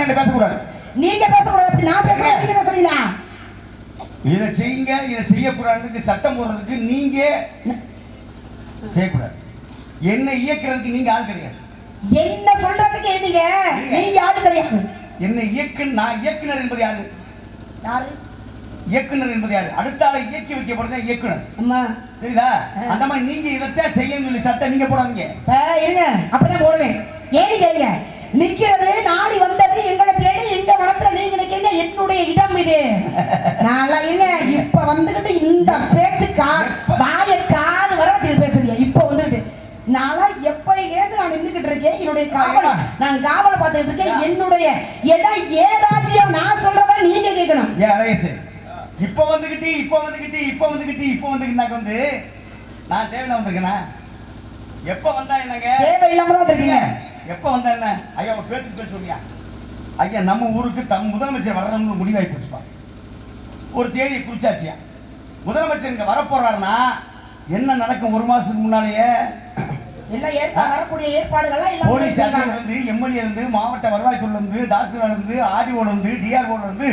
நீங்க பேசக்கூடாது? நீங்க பேசக்கூடாது அப்படி நான் பேசுறேன் நீங்க பேசுறீங்களா இதை செய்யுங்க இதை செய்யக்கூடாதுக்கு சட்டம் போடுறதுக்கு நீங்க செய்யக்கூடாது. என்னை இயக்குறதுக்கு நீங்க ஆள் கிடையாது. என்ன சொல்றதுக்கு நீங்க? நீங்க ஆளு கிடையாது. என்னை இயக்கு நான் இயக்குனர் என்பது யாரு? யாரு? இயக்குனர் என்பது யாரு? அடுத்த ஆளை இயக்கி வைக்கப்படுறது இயக்குனர். தெரியுதா? அந்த மாதிரி நீங்க இதைத்தான் செய்யணும்னு சொல்லி சட்டம் நீங்க போடாதீங்க. இருங்க. அப்படிதான் போடுவேன். ஏடி கேளுங்க. நிக்கிறது என்னுடைய இடம் இது. நல்லா இருங்க இப்ப வந்துகிட்டு இந்த பேச்சு கா வாய காது வர வச்சுட்டு பேசுறீங்க இப்ப வந்துகிட்டு. நான்லாம் எப்ப ஏது நான் நின்றுகிட்டு இருக்கேன் என்னுடைய காவல் நான் காவலை பார்த்துட்டு இருக்கேன். என்னுடைய இடம் ஏதாச்சும் நான் சொல்றத நீங்க கேட்கணும். இப்போ வந்துகிட்டு இப்போ வந்துகிட்டு இப்போ வந்துகிட்டு இப்போ வந்துக்கிட்டாக்க வந்து நான் தேவையில்ல வந்திருக்கேனா எப்போ வந்தா என்னங்க? தேவையில்லாம தான் இருக்கீங்க எப்போ வந்தா என்ன? ஐயா பேச்சு பேச சொல்லியா ஐயா நம்ம ஊருக்கு தம் முதலமைச்சர் வரணும்னு முடிவாகி போச்சுப்பா. ஒரு தேதியை குறிச்சாச்சியா? முதலமைச்சர் இங்க வரப்போறாருன்னா என்ன நடக்கும் ஒரு மாசத்துக்கு முன்னாலேயே? போலீஸ் இருந்து எம்எல்ஏ இருந்து மாவட்ட வருவாய்த்துறை இருந்து தாசில்தார் இருந்து ஆர்டிஓல இருந்து டிஆர்ஓ இருந்து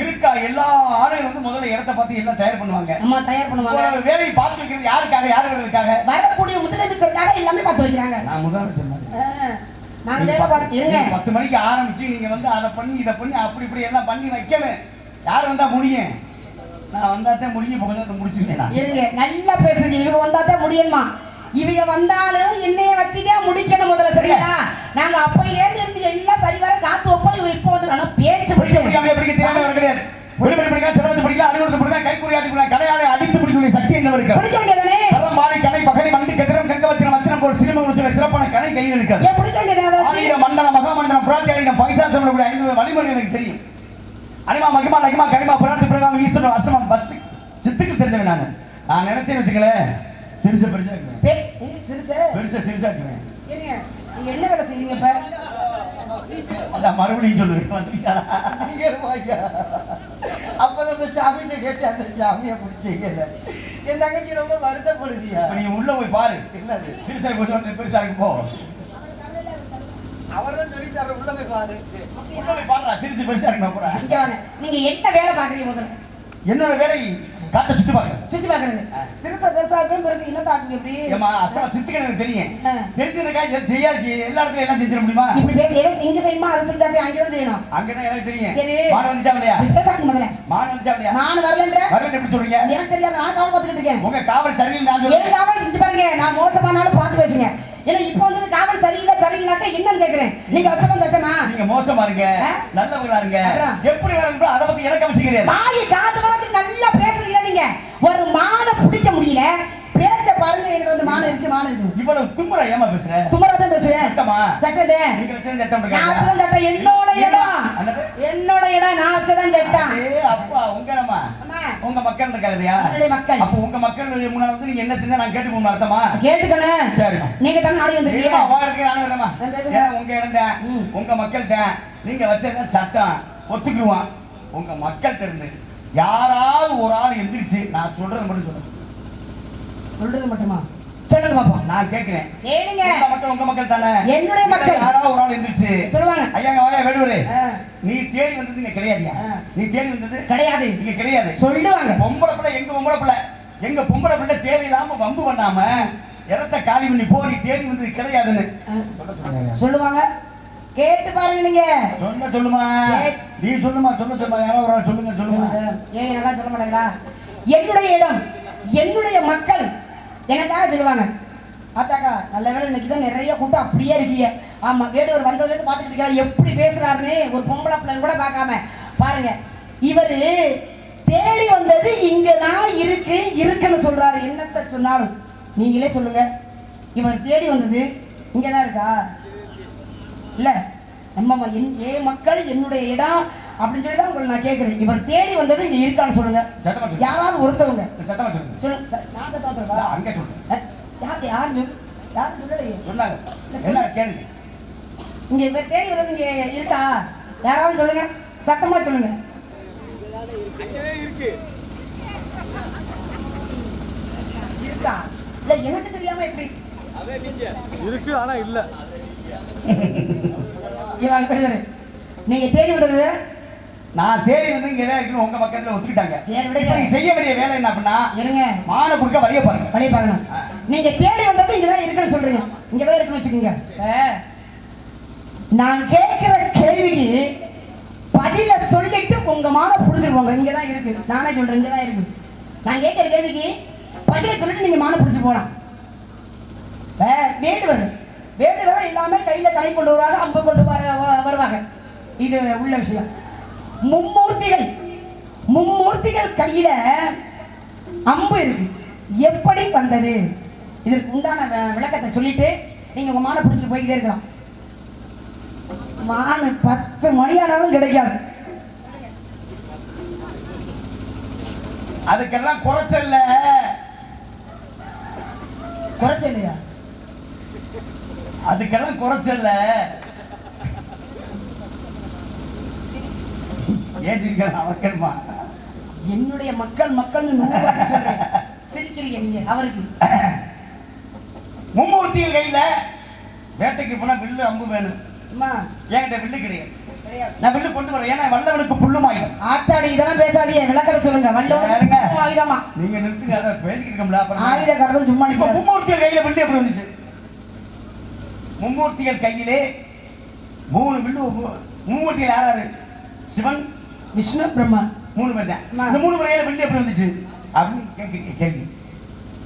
இருக்கா எல்லா ஆளுங்களும் வந்து முதல்ல இடத்த பார்த்து எல்லாம் தயார் பண்ணுவாங்க. அம்மா தயார் பண்ணுவாங்க. வேலையை பார்த்து வைக்கிறது யாருக்காக யாருக்காக வரக்கூடிய முதலமைச்சருக்காக எல்லாமே பார்த்து வைக்கிறாங்க. நான் முதலமைச்சர் பத்து- மணிக்கு ஆரம்பிச்சு நீங்க வந்து அதை பண்ணி இதை பண்ணி அப்படி இப்படி எல்லாம் பண்ணி வைக்கணும் யார் வந்தா முடியும்? நான் வந்தாத்தான் முடியும் முடிச்சிருக்கேன் நான். இருங்க. நல்லா பேசுறீங்க இவங்க வந்தாதான் முடியுமா இவங்க வந்தாலும் என்னைய வச்சுதான் முடிக்கணும் முதல்ல சரியா? நாங்க அப்பையில இருந்து எல்லாம் சரி வர காத்து வைப்போம் இவங்க இப்போ வந்து பேச்சு படிக்க முடியாம தெரியாம வர கிடையாது. விடுபடி படிக்க சிறந்து படிக்க அறிவுறுத்து படிக்க கைக்குறி ஆட்டிக்குள்ள கடையாளை அடித்து பிடிக்கக்கூடிய சக்தி என்ன இருக்கு போல் சிறும உறுப்பினர் சிறப்பான கலை கையில் இருக்காது. ஆயிரம் மண்டலம் மகாமண்டலம் புராட்டியாரிடம் பைசா சொல்லக்கூடிய ஐநூறு வழிமுறை எனக்கு தெரியும். அனிமா மகிமா லகிமா கரிமா புராட்டி பிரகாமம் ஈஸ்வரன் அசமம் பஸ் சித்துக்கு தெரிஞ்சவன் நான். நான் நினைச்சேன்னு வச்சுங்களேன் சிறுச பெருசா பெருசா சிறுசா நீங்க என்ன வேலை இப்ப? அதான் மறுபடியும் இருப்பாங்க. அப்பதான் அந்த சாமிகிட்ட கேட்டு அந்த சாமியை பிடிச்சிக்கல. என் தங்கச்சி ரொம்ப வருத்தப்படுதியா. நீ உள்ள போய் பாரு. என்னது? சிறுசா கொஞ்சம் பெருசா இருக்கு போ. அவர்தான் சொல்லிட்டாரு உள்ள போய் பாரு. உள்ள போய் பாருடா சிறுசு பெருசா இருக்கு நான் போறேன் நீங்க என்ன வேலை பாக்குறீங்க முதல்ல? என்னோட வேலை காட்ட சுத்தி பாக்குறேன் சுத்தி பாக்குறது சிறுசா பெருசா இருக்கும் பெருசு தாக்குங்க இப்படி ஏமா அஸ்தமா சித்துக்கு எனக்கு தெரியும். தெரிஞ்சிருக்கா இதை செய்யாது எல்லா இடத்துலயும் எல்லாம் செஞ்சிட முடியுமா? இப்படி பேசி இங்க செய்யுமா அதை செஞ்சாதே அங்கே தான் செய்யணும் அங்கதான் எனக்கு தெரியும். சரி. மாடு வந்துச்சா இல்லையா? பேசாதீங்க முதல்ல. மாடு வந்துச்சா இல்லையா? நான் வரலன்ற. வரல எப்படி சொல்றீங்க? எனக்கு தெரியாது நான் கவலை பார்த்துக்கிட்டு இருக்கேன். உங்க காவல் சரியில் நான் சொல்றேன். காவல்? செஞ்சு பாருங்க நான் மோசமானாலும் பார்த்து பேசுங்க. ஏன்னா இப்போ வந்து காவல் சரியில்லை சரியில்லாட்ட என்னன்னு கேக்குறேன். நீங்க வச்சதான் சட்டமா நீங்க மோசமா இருங்க? நல்லவங்களா இருங்க? எப்படி வரணும் அதை பத்தி எனக்கு அவசியம் கிடையாது. காது வரதுக்கு நல்லா பேசுறீங்க. நீங்க ஒரு மானை பிடிக்க முடியல. பேச்ச பாருங்க எங்கிட்ட வந்து மானை இருக்கு மானை இருக்கு. இவ்வளவு தும்புற ஏமா பேசுற? துமரதான் பேசுவேன் சட்டமா சட்டது நீங்க வச்ச சட்டம் நான் இருக்காங்க வச்சதான் சட்டம் என்னோட இடம்? என்னோட இடம். நான் வச்சதான் சட்டம் ஏ அப்பா உங்க அம்மா, உங்க மக்கள் இருக்காதையா மக்கள். அப்ப உங்க மக்கள் முன்னாடி வந்து நீங்க என்ன செஞ்சா நான் கேட்டுக்கணும் அர்த்தமா? கேட்டுக்கணும். சரிம்மா. நீங்க தான் நாடி வந்திருக்கீங்க வா இருக்கு, நானும். நான் பேசுறேன். ஏன் உங்க இடம். உங்க மக்கள் தான் நீங்க வச்சது சட்டம். ஒத்துக்குருவான் உங்க மக்கள் இருந்து யாராவது ஒரு ஆள் எந்திரிச்சு நான் சொல்றது மட்டும் சொல்லுங்க சொல்றது மட்டுமா? சொல்லுங்க நான் கேட்கிறேன். ஏனுங்க உங்க மக்கள் உங்க மக்கள் தானே? என்னுடைய மக்கள். யாராவது ஒரு ஆள் எந்திரிச்சு சொல்லுவாங்க. ஐயா வாயா வேடுவரே நீ தேடி வந்தது இங்க கிடையாதுயா. நீ தேடி வந்தது கிடையாது. இங்க கிடையாது. சொல்லுவாங்க. பொம்பளை பிள்ளை எங்க பொம்பளை பிள்ளை எங்க பொம்பளை பிள்ளை தேவையில்லாம வம்பு பண்ணாம இடத்த காலி பண்ணி போ நீ தேடி வந்தது கிடையாதுன்னு. சொல்லுவாங்க. கேட்டு பாருங்க நீங்க சொல்ல சொல்லுமா. நீ சொல்லுமா சொல்ல சொல்லுமா யாரோ ஒரு சொல்லுங்க சொல்லுமா ஏன் நல்லா சொல்ல மாட்டேங்களா? என்னுடைய இடம் என்னுடைய மக்கள் எனக்காக சொல்லுவாங்க. ஆத்தாக்கா நல்ல வேளை இன்னைக்கு தான் நிறைய கூட்டம் அப்படியே இருக்கீங்க. ஆமா வேடுவர் வந்ததுலேருந்து பார்த்துட்டு இருக்கா எப்படி பேசுறாருன்னு ஒரு பொம்பளை பிள்ளைன்னு கூட பார்க்காம. பாருங்க இவரு தேடி வந்தது இங்க தான் இருக்கு இருக்குன்னு சொல்றாரு. என்னத்த சொன்னாலும் நீங்களே சொல்லுங்க. இவர் தேடி வந்தது இங்க தான் இருக்கா? இல்ல நம்ம என் என் மக்கள் என்னுடைய இடம் அப்படின்னு சொல்லி தான் உங்களை நான் கேட்குறேன் இவர் தேடி வந்தது இங்க இருக்கான்னு சொல்லுங்க. சொல்லுங்க. யாராவது ஒருத்தவங்க. சத்தமா சொல்லுங்க. சொல்லுங்க. நான் இல்ல, சொல்றேன். அங்க சொல்லுங்க யார் யார் சொல் யார் சொல்லலையே. சொன்னாங்க. என்ன கேளுங்க இங்க இவர் தேடி வந்தது இங்க இருக்கா? யாராவது சொல்லுங்க. சத்தமா சொல்லுங்க. இருக்கா? இல்ல எனக்கு தெரியாம எப்படி? இருக்கு ஆனா இல்ல. பெரியவர் நீங்க தேடி வந்தது? நான் தேடி வந்து இங்க தான் உங்க பக்கத்துல ஒத்துக்கிட்டாங்க. சரி, விடுங்க. நீங்க செய்ய வேண்டிய வேலை என்ன அப்படின்னா இருங்க. மான கொடுக்க வழிய பாருங்க. வழி பார்க்கணும் நீங்க தேடி வந்தது இங்கதான் இருக்குன்னு சொல்றீங்க. இங்கதான் இருக்குன்னு வச்சுக்கோங்க. நான் கேட்கிற கேள்விக்கு பதில சொல்லிட்டு உங்க மாலை புடிச்சிருவாங்க இங்கதான் இருக்கு. நானே சொல்றேன் இங்கதான் இருக்கு. நான் கேட்கிற கேள்விக்கு பதில சொல்லிட்டு நீங்க மாலை புடிச்சு போலாம். வேடுவர் வேடுவர் எல்லாமே கையில கலை கொண்டு வருவாங்க அம்பு கொண்டு வர வருவாங்க இது உள்ள விஷயம். மும்மூர்த்திகள் மும்மூர்த்திகள் கையில அம்பு இருக்கு. எப்படி வந்தது? இதற்கு உண்டான விளக்கத்தை சொல்லிட்டு நீங்க உங்க மானை பிடிச்சிட்டு போய்கிட்டே இருக்கலாம். மானு பத்து மணி ஆனாலும் கிடைக்காது. அதுக்கெல்லாம் குறைச்சல்ல. குறைச்ச இல்லையா? அதுக்கெல்லாம் குறைச்சல்ல. ஏன் சிரிக்கலாம் அவர்க்கல்மா என்னுடைய மக்கள் சொல்றேன். சிரிக்கிறீங்க நீங்க அவருக்கு. மும்மூர்த்திகள் கையில வேட்டைக்கு போனா வில்லு அம்பு வேணும். என்கிட்ட வில்லு கிடையாது? நான் வில்லு கொண்டு வரேன். ஏன்னா வல்லவனுக்கு புல்லும் ஆயுதம். ஆத்தாடி இதெல்லாம் பேசாதீங்க. விளக்கத்தை சொல்லுங்க? வல்லோட ஆயுதமா? நீங்க நிறுத்துங்க பேசிக்கிட்டு இருக்கோம்ல ஆயுத கடலும் சும்மா மும்மூர்த்திகள் கையில வில்லு எப்படி வந்துச்சு? மும்மூர்த்திகள் கையிலே மூணு வில்லு மும்மூர்த்திகள் யார் யாரு சிவன் விஷ்ணு பிரம்மா மூணு பேர் தான். மூணு கையில வில்லு எப்படி வந்துச்சு? அப்படின்னு கேட்கிறீங்க கேள்வி.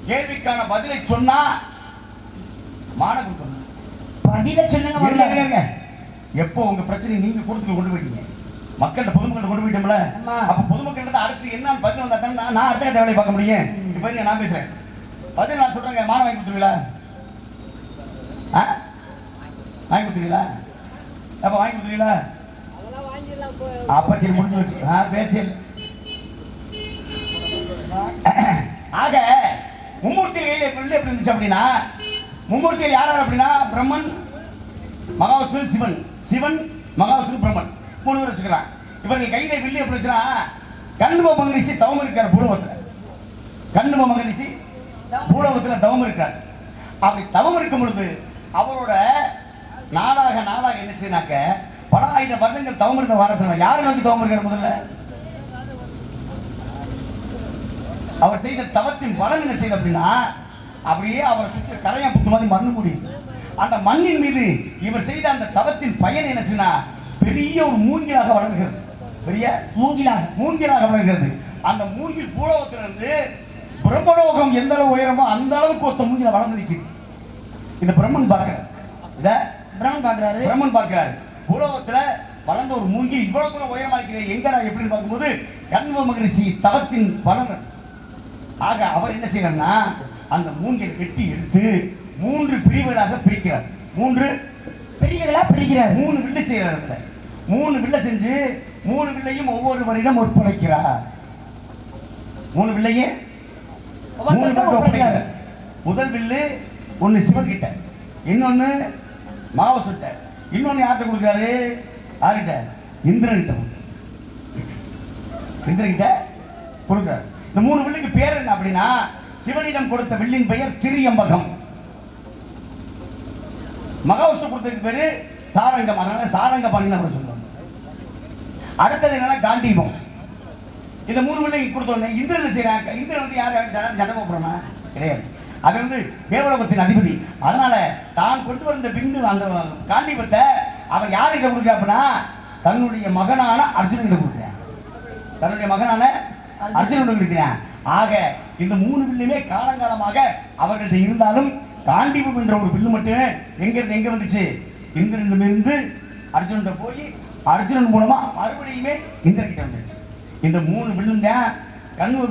கேள்விக்கான பதிலை சொன்னா மான கொடுக்கணும் பதில சொல்லுங்க. எப்போ உங்க பிரச்சனை நீங்க கொடுத்து கொண்டு போயிட்டீங்க? மக்கள்கிட்ட பொதுமக்கள் கொண்டு போயிட்டோம்ல. அப்ப பொதுமக்கள் அடுத்து என்ன பதில் வந்தா நான் அடுத்த கட்ட வேலையை பார்க்க முடியும். இப்ப நான் பேசுறேன். பதில் நான் சொல்றேங்க வாங்கி கொடுத்துருவீங்களா? வாங்கி கொடுத்துருவீங்களா அப்ப வாங்கி கொடுத்துருவீங்களா அப்ப சரி முடிஞ்சு வச்சு ஆ பேச்சு. ஆக மும்மூர்த்தி கையில் எப்படி இருந்துச்சு அப்படின்னா மும்மூர்த்தியில் யார் யார் அப்படின்னா பிரம்மன் மகாவிஷ்ணு சிவன். சிவன் மகாவிஷ்ணு பிரம்மன். மூணு பேர் வச்சுக்கிறான் இவர்கள் கையில வில்லு எப்படி வச்சுனா கண்ணுவ மகரிஷி தவம் இருக்கார் பூலோகத்தில். கண்ணுவ மகரிஷி பூலோகத்தில் தவம் இருக்கார் அப்படி தவம் இருக்கும் பொழுது அவரோட நாளாக நாளாக என்ன செய்யினாக்க பல ஆயிரம் வருடங்கள் தவமிருந்த வாரத்தில் யாரை நோக்கி தவமிருக்கிற முதல்ல? அவர் செய்த தவத்தின் பலன் என்ன செய்யுது அப்படின்னா அப்படியே அவரை சுற்றி கரையை புத்து மாதிரி மண்ணு முடியுது அந்த மண்ணின் மீது இவர் செய்த அந்த தவத்தின் பயன் என்ன செய்யுனா பெரிய ஒரு மூங்கிலாக வளர்கிறது. பெரிய மூங்கிலாக மூங்கிலாக வளர்கிறது. அந்த மூங்கில் பூலோகத்திலிருந்து பிரம்மலோகம் எந்த அளவு உயரமோ அந்த அளவுக்கு ஒருத்த மூங்கில வளர்ந்து நிற்குது. இந்த பிரம்மன் பார்க்கிறார் இத பிரம்மன் பாக்குறாரு பிரம்மன் பார்க்கிறார். பூலோகத்துல வளர்ந்த ஒரு மூங்கி இவ்வளவு தூரம் உயரமா இருக்கிறது எங்கடா எப்படின்னு பார்க்கும்போது கண்வ மகரிஷி தவத்தின் பலன். ஆக அவர் என்ன செய்யறாருன்னா அந்த மூங்கிலை வெட்டி எடுத்து மூன்று பிரிவுகளாக பிரிக்கிறார். மூன்று பெரியவர்களா பிரிக்கிறாரு. மூணு வில்லை செய்யறார் அதுல மூணு வில்லை செஞ்சு மூணு வில்லையும் ஒவ்வொருவரிடம் ஒப்படைக்கிறார். மூணு வில்லையும் மூணு பேருக்கு ஒப்படைக்கிறாரு. முதல் வில்லு ஒன்னு சிவன் கிட்ட மாவை மாவசுட்ட இன்னொன்னு யார்கிட்ட கொடுக்குறாரு? யார்கிட்ட? இந்திரன் கிட்ட இந்திரன் கிட்ட கொடுக்குறாரு. இந்த மூணு வில்லுக்கு பேர் என்ன அப்படின்னா சிவனிடம் கொடுத்த வில்லின் பெயர் திரியம்பகம். மகாவிஷ்ணு கொடுத்ததுக்கு பேரு சாரங்கம். அதனால சாரங்க பாணின்னு அவர் சொல்லுவாங்க. அடுத்தது என்னன்னா காண்டீபம். இந்த மூணு வில்லுக்கு கொடுத்தோடனே இந்திரன் செய்யறாங்க. இந்திரன் வந்து யார் யாரும் சண்டை சண்டை கிடையாது. அது வந்து தேவலோகத்தின் அதிபதி. அதனால தான் கொண்டு வந்த பிந்து அந்த காண்டீபத்தை அவர் யார்கிட்ட கொடுக்குறா அப்படின்னா தன்னுடைய மகனான அர்ஜுனன் கொடுக்குறேன் தன்னுடைய மகனான அர்ஜுனன். கொடுக்கிறேன் ஆக இந்த மூணு வில்லுமே காலங்காலமாக அவர்கள்ட்ட இருந்தாலும் காண்டீபம் என்ற ஒரு வில்லு மட்டும் எங்க இருந்து எங்க வந்துச்சு? இந்திரனிடமிருந்து அர்ஜுனன் போய் அர்ஜுனன் மூலமா மறுபடியுமே இந்திரன் கிட்ட வந்துச்சு இந்த மூணு வில்லும் தான் கண்ணுவ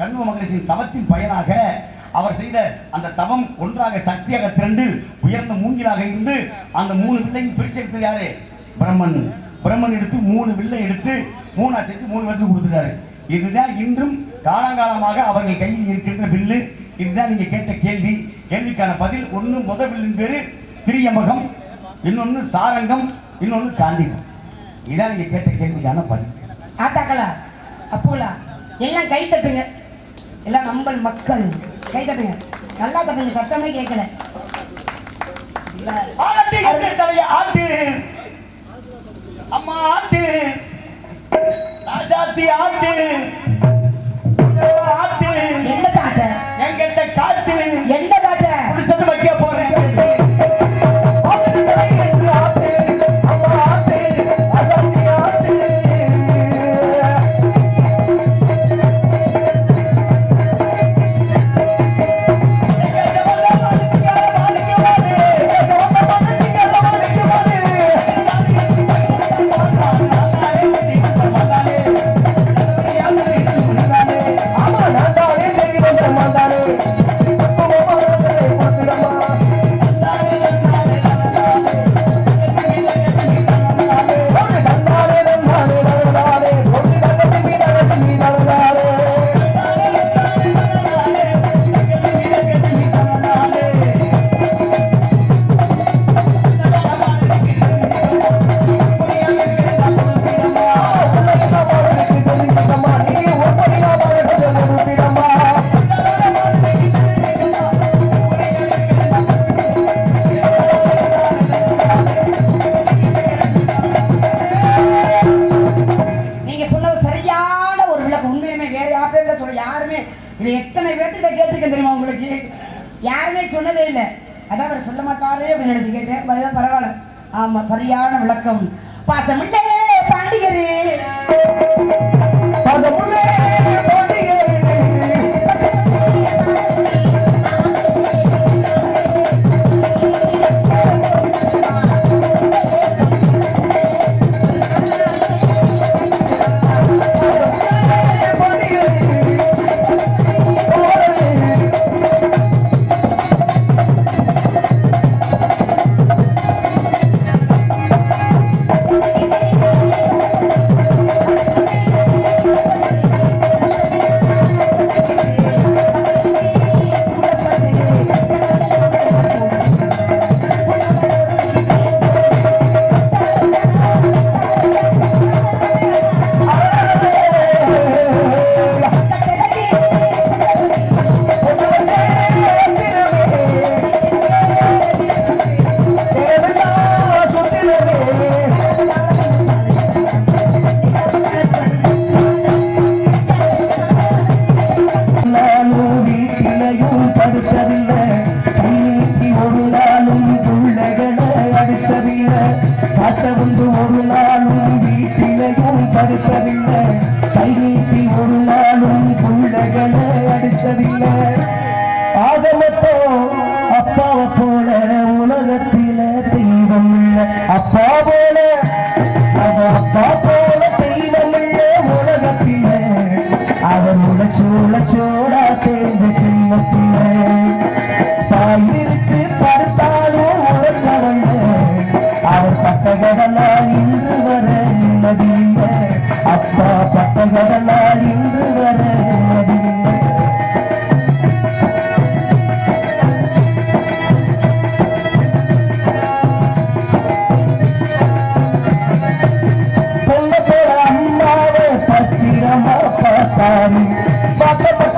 கண்ணுவ மகரிஷியின் தவத்தின் பயனாக அவர் செய்த அந்த தவம் ஒன்றாக சக்தியாக திரண்டு உயர்ந்த மூங்கிலாக இருந்து அந்த மூணு வில்லையும் பிரிச்செடுத்தது யாரு? பிரம்மன். பிரம்மன் எடுத்து மூணு வில்லை எடுத்து மூணு செஞ்சு மூணு பேருக்கு கொடுத்துட்டாரு. இதுதான் இன்றும் காலங்காலமாக அவர்கள் கையில் இருக்கின்ற வில்லு. இதுதான் நீங்க கேட்ட கேள்வி. கேள்விக்கான பதில் ஒன்று முத வில்லின் பேரு திரியமகம் இன்னொன்று சாரங்கம் இன்னொன்று காந்திகம் இதான் நீங்க கேட்ட கேள்விக்கான பதில். ஆத்தாக்களா? அப்போலா எல்லாம் கை தட்டுங்க. எல்லாம் நம்மள் மக்கள். கை நல்லா தட்டுங்க சத்தமே கேட்கல. ஆட்டு. அம்மா ஆட்டு. ராஜாத்தி ஆட்டு. சொல்ற யாருமே? இது எத்தனை பேர்த்திட்ட கேட்டிருக்கேன் தெரியுமா உங்களுக்கு? யாருமே சொன்னதே இல்லை. அதான் அவர் சொல்ல மாட்டாரே அப்படின்னு நினைச்சு கேட்டேன். அதுதான் பரவாயில்ல. ஆமா சரியான விளக்கம். பாசமில்லையே பாண்டியரே. casa মাথার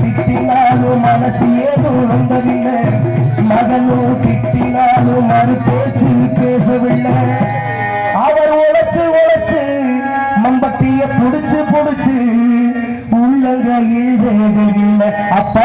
திட்டினாலும் மனசு ஏதோ நம்பவில்லை மகனும் திட்டினாலும் மறு பேச்சு பேசவில்லை. அவர் உழைச்சு உழைச்சு மம்பட்டிய புடிச்சு புடிச்சு உள்ளங்கள் அப்பா